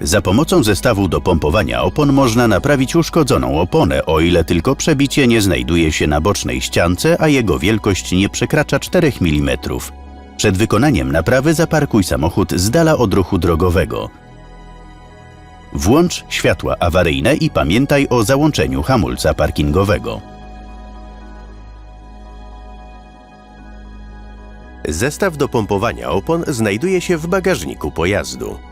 Za pomocą zestawu do pompowania opon można naprawić uszkodzoną oponę, o ile tylko przebicie nie znajduje się na bocznej ściance, a jego wielkość nie przekracza 4 mm. Przed wykonaniem naprawy zaparkuj samochód z dala od ruchu drogowego. Włącz światła awaryjne i pamiętaj o załączeniu hamulca parkingowego. Zestaw do pompowania opon znajduje się w bagażniku pojazdu.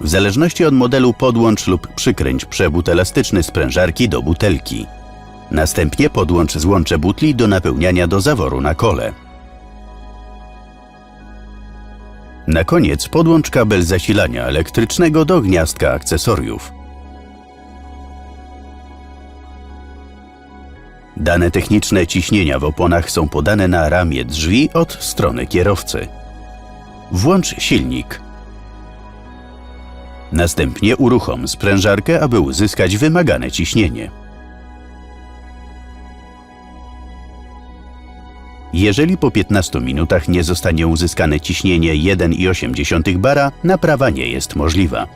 W zależności od modelu podłącz lub przykręć przewód elastyczny sprężarki do butelki. Następnie podłącz złącze butli do napełniania do zaworu na kole. Na koniec podłącz kabel zasilania elektrycznego do gniazdka akcesoriów. Dane techniczne ciśnienia w oponach są podane na ramię drzwi od strony kierowcy. Włącz silnik. Następnie uruchom sprężarkę, aby uzyskać wymagane ciśnienie. Jeżeli po 15 minutach nie zostanie uzyskane ciśnienie 1,8 bara, naprawa nie jest możliwa.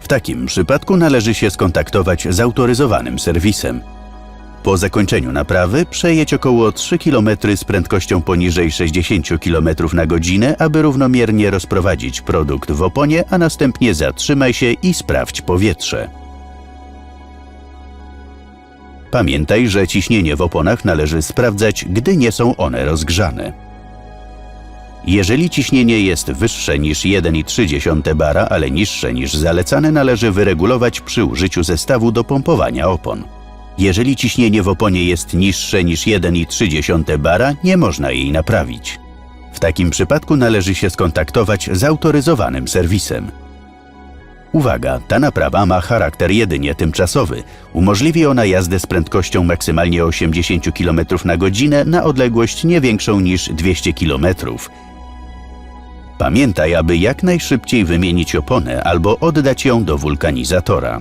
W takim przypadku należy się skontaktować z autoryzowanym serwisem. Po zakończeniu naprawy przejedź około 3 km z prędkością poniżej 60 km na godzinę, aby równomiernie rozprowadzić produkt w oponie, a następnie zatrzymaj się i sprawdź powietrze. Pamiętaj, że ciśnienie w oponach należy sprawdzać, gdy nie są one rozgrzane. Jeżeli ciśnienie jest wyższe niż 1,3 bara, ale niższe niż zalecane, należy wyregulować przy użyciu zestawu do pompowania opon. Jeżeli ciśnienie w oponie jest niższe niż 1,3 bara, nie można jej naprawić. W takim przypadku należy się skontaktować z autoryzowanym serwisem. Uwaga, ta naprawa ma charakter jedynie tymczasowy. Umożliwi ona jazdę z prędkością maksymalnie 80 km na godzinę na odległość nie większą niż 200 km. Pamiętaj, aby jak najszybciej wymienić oponę albo oddać ją do wulkanizatora.